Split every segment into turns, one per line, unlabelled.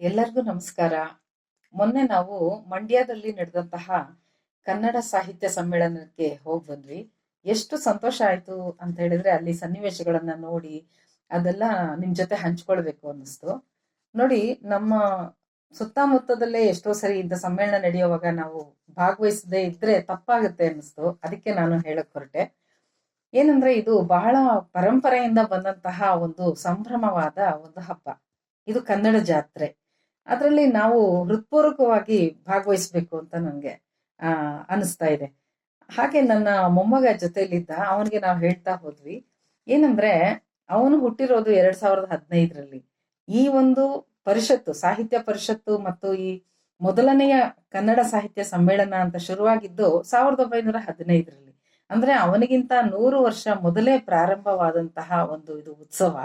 ಎಲ್ಲರಿಗೂ ನಮಸ್ಕಾರ. ಮೊನ್ನೆ ನಾವು ಮಂಡ್ಯದಲ್ಲಿ ನಡೆದಂತಹ ಕನ್ನಡ ಸಾಹಿತ್ಯ ಸಮ್ಮೇಳನಕ್ಕೆ ಹೋಗಿ ಬಂದ್ವಿ. ಎಷ್ಟು ಸಂತೋಷ ಆಯ್ತು ಅಂತ ಹೇಳಿದ್ರೆ ಅಲ್ಲಿ ಸನ್ನಿವೇಶಗಳನ್ನ ನೋಡಿ ಅದೆಲ್ಲ ನಿಮ್ ಜೊತೆ ಹಂಚ್ಕೊಳ್ಬೇಕು ಅನ್ನಿಸ್ತು. ನೋಡಿ, ನಮ್ಮ ಸುತ್ತಮುತ್ತದಲ್ಲೇ ಎಷ್ಟೋ ಸರಿ ಇಂಥ ಸಮ್ಮೇಳನ ನಡೆಯುವಾಗ ನಾವು ಭಾಗವಹಿಸದೇ ಇದ್ರೆ ತಪ್ಪಾಗುತ್ತೆ ಅನ್ನಿಸ್ತು. ಅದಕ್ಕೆ ನಾನು ಹೇಳಕ್ ಹೊರಟೆ. ಏನಂದ್ರೆ ಇದು ಬಹಳ ಪರಂಪರೆಯಿಂದ ಬಂದಂತಹ ಒಂದು ಸಂಭ್ರಮವಾದ ಒಂದು ಹಬ್ಬ. ಇದು ಕನ್ನಡ ಜಾತ್ರೆ. ಅದರಲ್ಲಿ ನಾವು ಹೃತ್ಪೂರ್ವಕವಾಗಿ ಭಾಗವಹಿಸ್ಬೇಕು ಅಂತ ನನಗೆ ಅನಿಸ್ತಾ ಇದೆ. ಹಾಗೆ ನನ್ನ ಮೊಮ್ಮಗ ಜೊತೆಲಿದ್ದ ಅವನಿಗೆ ನಾವು ಹೇಳ್ತಾ ಹೋದ್ವಿ, ಏನಂದ್ರೆ ಅವನು ಹುಟ್ಟಿರೋದು ಎರಡ್ ಸಾವಿರದ ಹದಿನೈದರಲ್ಲಿ. ಈ ಒಂದು ಪರಿಷತ್ತು, ಸಾಹಿತ್ಯ ಪರಿಷತ್ತು ಮತ್ತು ಈ ಮೊದಲನೆಯ ಕನ್ನಡ ಸಾಹಿತ್ಯ ಸಮ್ಮೇಳನ ಅಂತ ಶುರುವಾಗಿದ್ದು ಸಾವಿರದ ಒಂಬೈನೂರ ಹದಿನೈದರಲ್ಲಿ. ಅಂದ್ರೆ ಅವನಿಗಿಂತ ನೂರು ವರ್ಷ ಮೊದಲೇ ಪ್ರಾರಂಭವಾದಂತಹ ಒಂದು ಇದು ಉತ್ಸವ.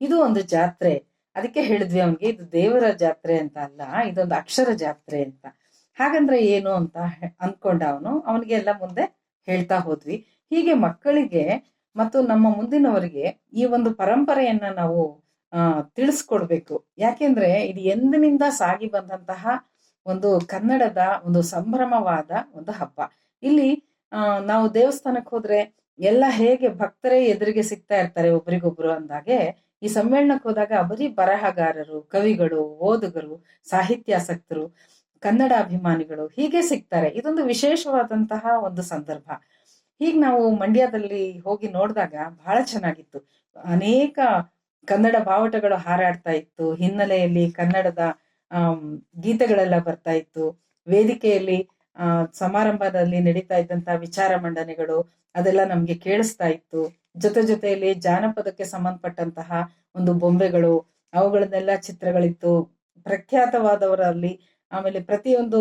ಇದು ಒಂದು ಜಾತ್ರೆ. ಅದಕ್ಕೆ ಹೇಳಿದ್ವಿ ಅವನಿಗೆ, ಇದು ದೇವರ ಜಾತ್ರೆ ಅಂತ ಅಲ್ಲ, ಇದೊಂದು ಅಕ್ಷರ ಜಾತ್ರೆ ಅಂತ. ಹಾಗಂದ್ರೆ ಏನು ಅಂತ ಅನ್ಕೊಂಡ ಅವನು, ಅವನಿಗೆ ಎಲ್ಲ ಮುಂದೆ ಹೇಳ್ತಾ ಹೋದ್ವಿ. ಹೀಗೆ ಮಕ್ಕಳಿಗೆ ಮತ್ತು ನಮ್ಮ ಮುಂದಿನವರಿಗೆ ಈ ಒಂದು ಪರಂಪರೆಯನ್ನ ನಾವು, ಆ, ತಿಳಿಸ್ಕೊಡ್ಬೇಕು. ಯಾಕೆಂದ್ರೆ ಇದು ಎಂದಿನಿಂದ ಸಾಗಿ ಬಂದಂತಹ ಒಂದು ಕನ್ನಡದ ಒಂದು ಸಂಭ್ರಮವಾದ ಒಂದು ಹಬ್ಬ. ಇಲ್ಲಿ ನಾವು ದೇವಸ್ಥಾನಕ್ಕೆ ಹೋದ್ರೆ ಎಲ್ಲ ಹೇಗೆ ಭಕ್ತರೇ ಎದುರಿಗೆ ಸಿಗ್ತಾ ಇರ್ತಾರೆ ಒಬ್ರಿಗೊಬ್ರು ಅಂದಾಗೆ ಈ ಸಮ್ಮೇಳನಕ್ಕೆ ಹೋದಾಗ ಬರೀ ಬರಹಗಾರರು, ಕವಿಗಳು, ಓದುಗರು, ಸಾಹಿತ್ಯಾಸಕ್ತರು, ಕನ್ನಡ ಅಭಿಮಾನಿಗಳು ಹೀಗೆ ಸಿಗ್ತಾರೆ. ಇದೊಂದು ವಿಶೇಷವಾದಂತಹ ಒಂದು ಸಂದರ್ಭ. ಹೀಗೆ ನಾವು ಮಂಡ್ಯದಲ್ಲಿ ಹೋಗಿ ನೋಡಿದಾಗ ಬಹಳ ಚೆನ್ನಾಗಿತ್ತು. ಅನೇಕ ಕನ್ನಡ ಬಾವಟಗಳು ಹಾರಾಡ್ತಾ ಇತ್ತು. ಹಿನ್ನೆಲೆಯಲ್ಲಿ ಕನ್ನಡದ ಗೀತೆಗಳೆಲ್ಲ ಬರ್ತಾ ಇತ್ತು. ವೇದಿಕೆಯಲ್ಲಿ ಸಮಾರಂಭದಲ್ಲಿ ನಡೀತಾ ಇದ್ದಂತಹ ವಿಚಾರ ಮಂಡನೆಗಳು ಅದೆಲ್ಲ ನಮ್ಗೆ ಕೇಳಿಸ್ತಾ ಇತ್ತು. ಜೊತೆ ಜೊತೆಯಲ್ಲಿ ಜಾನಪದಕ್ಕೆ ಸಂಬಂಧಪಟ್ಟಂತಹ ಒಂದು ಬೊಂಬೆಗಳು, ಅವುಗಳನ್ನೆಲ್ಲ ಚಿತ್ರಗಳಿತ್ತು. ಪ್ರಖ್ಯಾತವಾದವರಲ್ಲಿ ಆಮೇಲೆ ಪ್ರತಿಯೊಂದು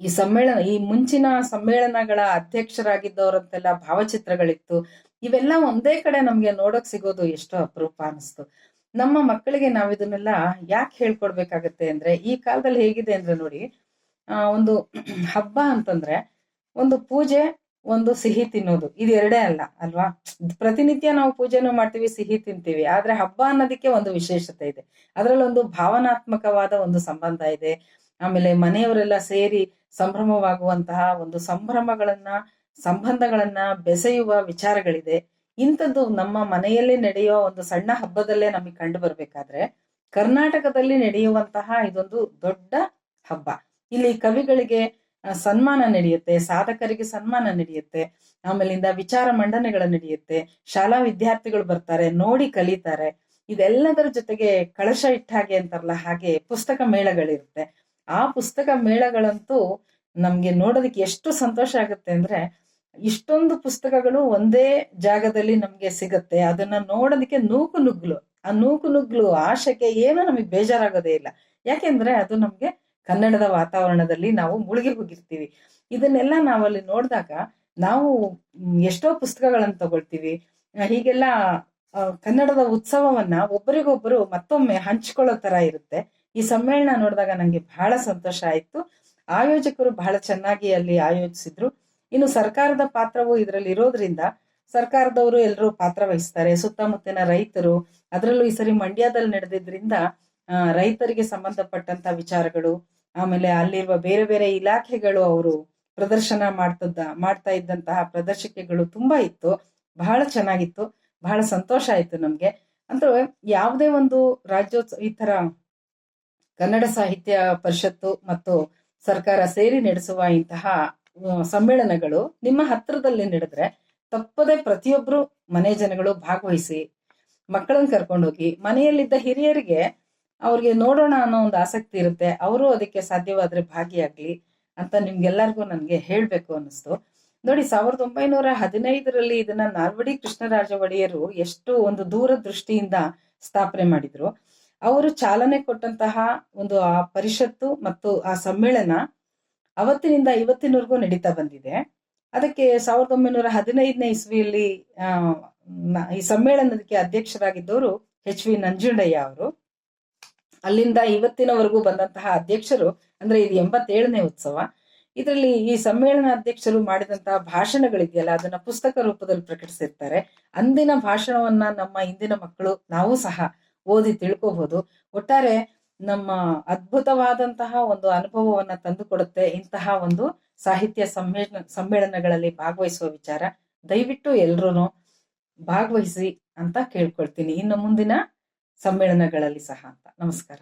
ಈ ಸಮ್ಮೇಳನ ಈ ಮುಂಚಿನ ಸಮ್ಮೇಳನಗಳ ಅಧ್ಯಕ್ಷರಾಗಿದ್ದವರಂತೆಲ್ಲ ಭಾವಚಿತ್ರಗಳಿತ್ತು. ಇವೆಲ್ಲ ಒಂದೇ ಕಡೆ ನಮ್ಗೆ ನೋಡಕ್ ಸಿಗೋದು ಎಷ್ಟೋ ಅಪರೂಪ ಅನಿಸ್ತು. ನಮ್ಮ ಮಕ್ಕಳಿಗೆ ನಾವು ಇದನ್ನೆಲ್ಲ ಯಾಕೆ ಹೇಳ್ಕೊಡ್ಬೇಕಾಗತ್ತೆ ಅಂದ್ರೆ, ಈ ಕಾಲದಲ್ಲಿ ಹೇಗಿದೆ ಅಂದ್ರೆ ನೋಡಿ ಒಂದು ಹಬ್ಬ ಅಂತಂದ್ರೆ, ಒಂದು ಪೂಜೆ ಒಂದು ಸಿಹಿ ತಿನ್ನೋದು. ಇದು ಎರಡೇ ಅಲ್ಲ, ಅಲ್ವಾ? ಪ್ರತಿನಿತ್ಯ ನಾವು ಪೂಜೆನೂ ಮಾಡ್ತೀವಿ, ಸಿಹಿ ತಿಂತೀವಿ. ಆದ್ರೆ ಹಬ್ಬ ಅನ್ನೋದಕ್ಕೆ ಒಂದು ವಿಶೇಷತೆ ಇದೆ. ಅದರಲ್ಲೊಂದು ಭಾವನಾತ್ಮಕವಾದ ಒಂದು ಸಂಬಂಧ ಇದೆ. ಆಮೇಲೆ ಮನೆಯವರೆಲ್ಲ ಸೇರಿ ಸಂಭ್ರಮವಾಗುವಂತಹ ಒಂದು ಸಂಭ್ರಮಗಳನ್ನ, ಸಂಬಂಧಗಳನ್ನ ಬೆಸೆಯುವ ವಿಚಾರಗಳಿದೆ. ಇಂಥದ್ದು ನಮ್ಮ ಮನೆಯಲ್ಲೇ ನಡೆಯುವ ಒಂದು ಸಣ್ಣ ಹಬ್ಬದಲ್ಲೇ ನಮಗೆ ಕಂಡು ಬರ್ಬೇಕಾದ್ರೆ ಕರ್ನಾಟಕದಲ್ಲಿ ನಡೆಯುವಂತಹ ಇದೊಂದು ದೊಡ್ಡ ಹಬ್ಬ. ಇಲ್ಲಿ ಕವಿಗಳಿಗೆ ಸನ್ಮಾನ ನಡೆಯುತ್ತೆ, ಸಾಧಕರಿಗೆ ಸನ್ಮಾನ ನಡೆಯುತ್ತೆ, ಆಮೇಲಿಂದ ವಿಚಾರ ಮಂಡನೆಗಳು ನಡೆಯುತ್ತೆ, ಶಾಲಾ ವಿದ್ಯಾರ್ಥಿಗಳು ಬರ್ತಾರೆ, ನೋಡಿ ಕಲಿತಾರೆ. ಇದೆಲ್ಲದರ ಜೊತೆಗೆ ಕಳಶ ಇಟ್ಟ ಹಾಗೆ ಅಂತಾರಲ್ಲ, ಹಾಗೆ ಪುಸ್ತಕ ಮೇಳಗಳಿರುತ್ತೆ. ಆ ಪುಸ್ತಕ ಮೇಳಗಳಂತೂ ನಮ್ಗೆ ನೋಡೋದಕ್ಕೆ ಎಷ್ಟು ಸಂತೋಷ ಆಗುತ್ತೆ ಅಂದ್ರೆ, ಇಷ್ಟೊಂದು ಪುಸ್ತಕಗಳು ಒಂದೇ ಜಾಗದಲ್ಲಿ ನಮ್ಗೆ ಸಿಗತ್ತೆ. ಅದನ್ನ ನೋಡೋದಕ್ಕೆ ನೂಕು ನುಗ್ಲು ಆ ನೂಕು ನುಗ್ಲು ಆಶಕ್ಕೆ ಏನು ನಮಗೆ ಬೇಜಾರಾಗೋದೇ ಇಲ್ಲ. ಯಾಕೆಂದ್ರೆ ಅದು ನಮ್ಗೆ ಕನ್ನಡದ ವಾತಾವರಣದಲ್ಲಿ ನಾವು ಮುಳುಗಿ ಹೋಗಿರ್ತೀವಿ. ಇದನ್ನೆಲ್ಲ ನಾವಲ್ಲಿ ನೋಡಿದಾಗ ನಾವು ಎಷ್ಟೋ ಪುಸ್ತಕಗಳನ್ನ ತಗೊಳ್ತೀವಿ. ಹೀಗೆಲ್ಲ ಕನ್ನಡದ ಉತ್ಸವವನ್ನ ಒಬ್ಬರಿಗೊಬ್ಬರು ಮತ್ತೊಮ್ಮೆ ಹಂಚ್ಕೊಳ್ಳೋ ತರ ಇರುತ್ತೆ. ಈ ಸಮ್ಮೇಳನ ನೋಡಿದಾಗ ನಂಗೆ ಬಹಳ ಸಂತೋಷ ಆಯ್ತು. ಆಯೋಜಕರು ಬಹಳ ಚೆನ್ನಾಗಿ ಅಲ್ಲಿ ಆಯೋಜಿಸಿದ್ರು. ಇನ್ನು ಸರ್ಕಾರದ ಪಾತ್ರವು ಇದರಲ್ಲಿ ಇರೋದ್ರಿಂದ ಸರ್ಕಾರದವರು ಎಲ್ಲರೂ ಪಾತ್ರ ವಹಿಸ್ತಾರೆ. ಸುತ್ತಮುತ್ತಿನ ರೈತರು, ಅದರಲ್ಲೂ ಈ ಸರಿ ಮಂಡ್ಯದಲ್ಲಿ ನಡೆದಿದ್ರಿಂದ ರೈತರಿಗೆ ಸಂಬಂಧಪಟ್ಟಂತ ವಿಚಾರಗಳು ಆಮೇಲೆ ಅಲ್ಲಿರುವ ಬೇರೆ ಬೇರೆ ಇಲಾಖೆಗಳು ಅವರು ಪ್ರದರ್ಶನ ಮಾಡ್ತದ ಮಾಡ್ತಾ ಇದ್ದಂತಹ ಪ್ರದರ್ಶಿಕೆಗಳು ತುಂಬಾ ಇತ್ತು. ಬಹಳ ಚೆನ್ನಾಗಿತ್ತು. ಬಹಳ ಸಂತೋಷ ಆಯ್ತು ನಮ್ಗೆ. ಅಂದ್ರೆ ಯಾವುದೇ ಒಂದು ರಾಜ್ಯೋತ್ಸವ, ಈ ತರ ಕನ್ನಡ ಸಾಹಿತ್ಯ ಪರಿಷತ್ತು ಮತ್ತು ಸರ್ಕಾರ ಸೇರಿ ನಡೆಸುವ ಇಂತಹ ಸಮ್ಮೇಳನಗಳು ನಿಮ್ಮ ಹತ್ರದಲ್ಲಿ ನಡೆದ್ರೆ ತಪ್ಪದೆ ಪ್ರತಿಯೊಬ್ರು ಮನೆ ಜನಗಳು ಭಾಗವಹಿಸಿ ಮಕ್ಕಳನ್ನ ಕರ್ಕೊಂಡೋಗಿ ಮನೆಯಲ್ಲಿದ್ದ ಹಿರಿಯರಿಗೆ ಅವ್ರಿಗೆ ನೋಡೋಣ ಅನ್ನೋ ಒಂದು ಆಸಕ್ತಿ ಇರುತ್ತೆ. ಅವರು ಅದಕ್ಕೆ ಸಾಧ್ಯವಾದ್ರೆ ಭಾಗಿಯಾಗ್ಲಿ ಅಂತ ನಿಮ್ಗೆಲ್ಲರಿಗೂ ನನಗೆ ಹೇಳಬೇಕು ಅನ್ನಿಸ್ತು. ನೋಡಿ, ಸಾವಿರದ ಒಂಬೈನೂರ ಹದಿನೈದರಲ್ಲಿ ಇದನ್ನ ನಾಲ್ವಡಿ ಕೃಷ್ಣರಾಜ ಒಡೆಯರು ಎಷ್ಟು ಒಂದು ದೂರದೃಷ್ಟಿಯಿಂದ ಸ್ಥಾಪನೆ ಮಾಡಿದ್ರು. ಅವರು ಚಾಲನೆ ಕೊಟ್ಟಂತಹ ಒಂದು ಆ ಪರಿಷತ್ತು ಮತ್ತು ಆ ಸಮ್ಮೇಳನ ಅವತ್ತಿನಿಂದ ಇವತ್ತಿನವರೆಗೂ ನಡೀತಾ ಬಂದಿದೆ. ಅದಕ್ಕೆ ಸಾವಿರದ ಒಂಬೈನೂರ ಹದಿನೈದನೇ ಇಸ್ವಿಯಲ್ಲಿ ಈ ಸಮ್ಮೇಳನಕ್ಕೆ ಅಧ್ಯಕ್ಷರಾಗಿದ್ದವರು ಎಚ್ ವಿ ನಂಜುಂಡಯ್ಯ ಅವರು. ಅಲ್ಲಿಂದ ಇವತ್ತಿನವರೆಗೂ ಬಂದಂತಹ ಅಧ್ಯಕ್ಷರು, ಅಂದ್ರೆ ಇದು ಎಂಬತ್ತೇಳನೇ ಉತ್ಸವ. ಇದರಲ್ಲಿ ಈ ಸಮ್ಮೇಳನ ಅಧ್ಯಕ್ಷರು ಮಾಡಿದಂತಹ ಭಾಷಣಗಳಿದೆಯಲ್ಲ, ಅದನ್ನ ಪುಸ್ತಕ ರೂಪದಲ್ಲಿ ಪ್ರಕಟಿಸಿರ್ತಾರೆ. ಅಂದಿನ ಭಾಷಣವನ್ನ ನಮ್ಮ ಇಂದಿನ ಮಕ್ಕಳು, ನಾವು ಸಹ ಓದಿ ತಿಳ್ಕೋಬಹುದು ಒಟ್ಟಾರೆ ನಮ್ಮ ಅದ್ಭುತವಾದಂತಹ ಒಂದು ಅನುಭವವನ್ನ ತಂದುಕೊಡುತ್ತೆ ಇಂತಹ ಒಂದು ಸಾಹಿತ್ಯ ಸಮ್ಮೇಳನ, ಸಮ್ಮೇಳನಗಳಲ್ಲಿ ಭಾಗವಹಿಸುವ ವಿಚಾರ. ದಯವಿಟ್ಟು ಎಲ್ರೂ ಭಾಗವಹಿಸಿ ಅಂತ ಕೇಳ್ಕೊಳ್ತೀನಿ. ಇನ್ನು ಮುಂದಿನ ಸಮ್ಮೇಳನಗಳಲ್ಲಿ ಸಹ ಅಂತ. ನಮಸ್ಕಾರ.